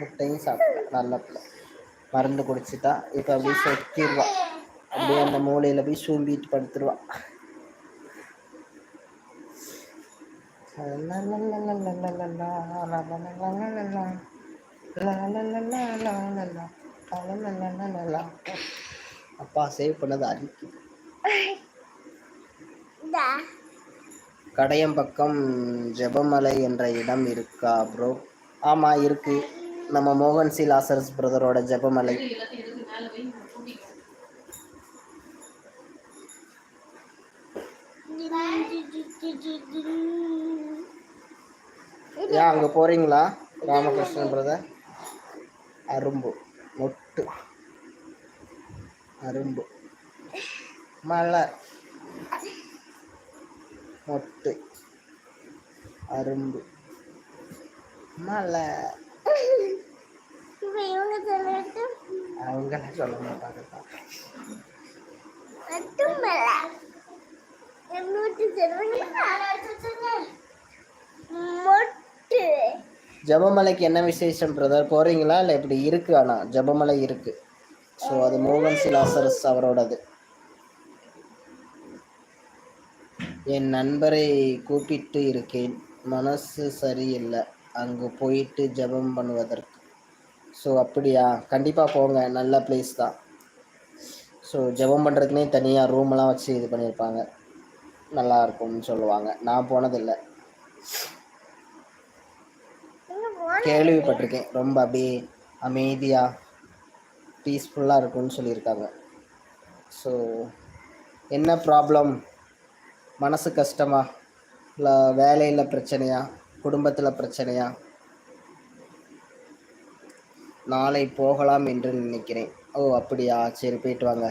முட்டையும் சாப்பிட்டா நல்ல பிள்ளை மருந்து குடிச்சிட்டா. இப்போ அப்படியே சொக்கிடுவா அப்படியே அந்த மூலையில் போய் சூம்பிட்டு படுத்துருவா. அப்பா சேவ் பண்ணது அரிக்கு. கடையம்பக்கம் ஜெபமலை என்ற இடம் இருக்கா ப்ரோ ஆமா இருக்கு. நம்ம மோகன் சி. லாசரஸ் பிரதரோட ஜெபமலை. ஏன் அங்க போறீங்களா? ராமகிருஷ்ணன் பிரதர் அரும்பு மொட்டு. அரும்பு. மலர் மொட்டு. அரும்பு. மலர் சொல்ல மாட்டாங்க ஜபமலைக்கு என்ன விசேஷம் பிரதர் போறீங்களா? இல்லை இப்படி இருக்கு ஆனா? ஜபமலை இருக்கு. ஸோ அது மோகன் சிலாசரஸ் அவரோடது. என் நண்பரை கூப்பிட்டு இருக்கேன். மனசு சரியில்லை. அங்கு போயிட்டு ஜெபம் பண்ணுவதற்கு. ஸோ அப்படியா? கண்டிப்பாக போங்க. நல்ல பிளேஸ் தான். ஸோ ஜெபம் பண்ணுறதுக்குனே தனியாக ரூம்லாம் வச்சு இது பண்ணியிருப்பாங்க. நல்லா இருக்கும்னு சொல்லுவாங்க. நான் போனதில்லை. கேள்விப்பட்டிருக்கேன். ரொம்ப அப்படியே அமைதியாக பீஸ்ஃபுல்லாக இருக்கும்னு சொல்லியிருக்காங்க. ஸோ என்ன ப்ராப்ளம் மனசு கஷ்டமா? இல்லை வேலையில் பிரச்சனையா? குடும்பத்தில் பிரச்சனையா? நாளை போகலாம் என்று நினைக்கிறேன். ஓ அப்படியா? சரி போயிட்டு வாங்க.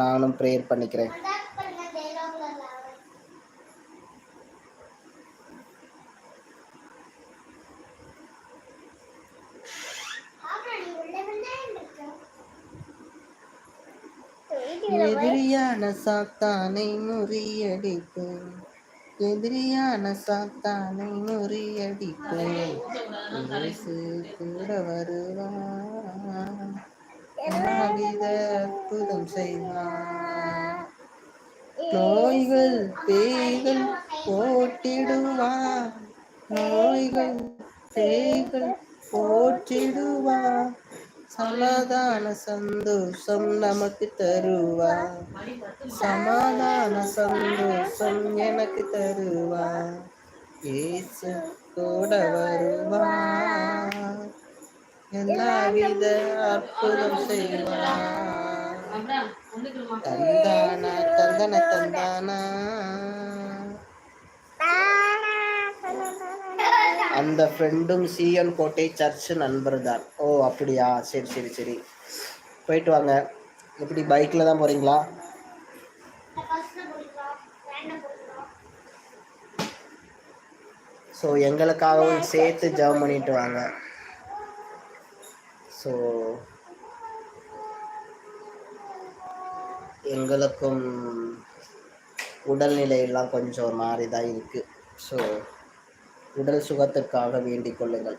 நானும் ப்ரேயர் பண்ணிக்கிறேன். எதிரியான சாத்தானை முறியடிப்பேன் எதிரியான சாத்தானை முறியடிப்பேன் கூட வருவான் அற்புதம் செய்வான் நோய்கள் பேய்கள் போட்டிடுவான் நோய்கள் பேய்கள் போற்றிடுவான் சமாதான சந்தோஷம் நமக்கு தருவா சமாதான சந்தோஷம் எனக்கு தருவா ஏசு கூட வருவா எல்லாவித அற்புதம் செய்வா தந்தான அந்த ஃப்ரெண்டும் சிஎன் கோட்டை சர்ச் நண்பர் தான். ஓ அப்படியா? சரி சரி சரி. போயிட்டு வாங்க. எப்படி பைக்கில் தான் போகிறீங்களா ஸோ எங்களுக்காகவும் சேர்த்து ஜெபம் பண்ணிட்டு வாங்க. ஸோ எங்களுக்கும் உடல்நிலையெல்லாம் கொஞ்சம் ஒரு மாதிரி தான் இருக்குது ஸோ உடல் சுகத்திற்காக வேண்டிக் கொள்ளுங்கள்.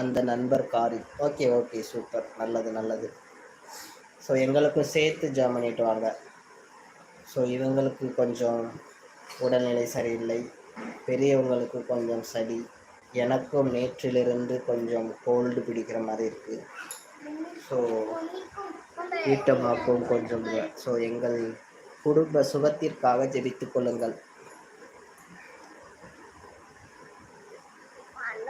அந்த நண்பர் காரில் ஓகே ஓகே சூப்பர். நல்லது நல்லது. ஸோ எங்களுக்கும் சேர்த்து ஜாம் பண்ணிட்டு வாங்க. ஸோ இவங்களுக்கு கொஞ்சம் உடல்நிலை சரியில்லை. பெரியவங்களுக்கு கொஞ்சம் சளி. எனக்கும் நேற்றிலிருந்து கொஞ்சம் கோல்டு பிடிக்கிற மாதிரி இருக்குது ஸோ வீட்டமாக்கும் கொஞ்சம் ஸோ எங்கள் குடும்ப சுகத்திற்காக ஜெபித்து கொள்ளுங்கள்.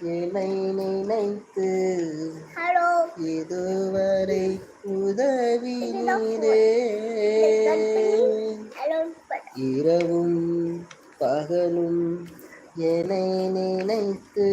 என்னை நினைத்து இதுவரை உதவி நீரே. இரவும் பகலும் என்னை நினைத்து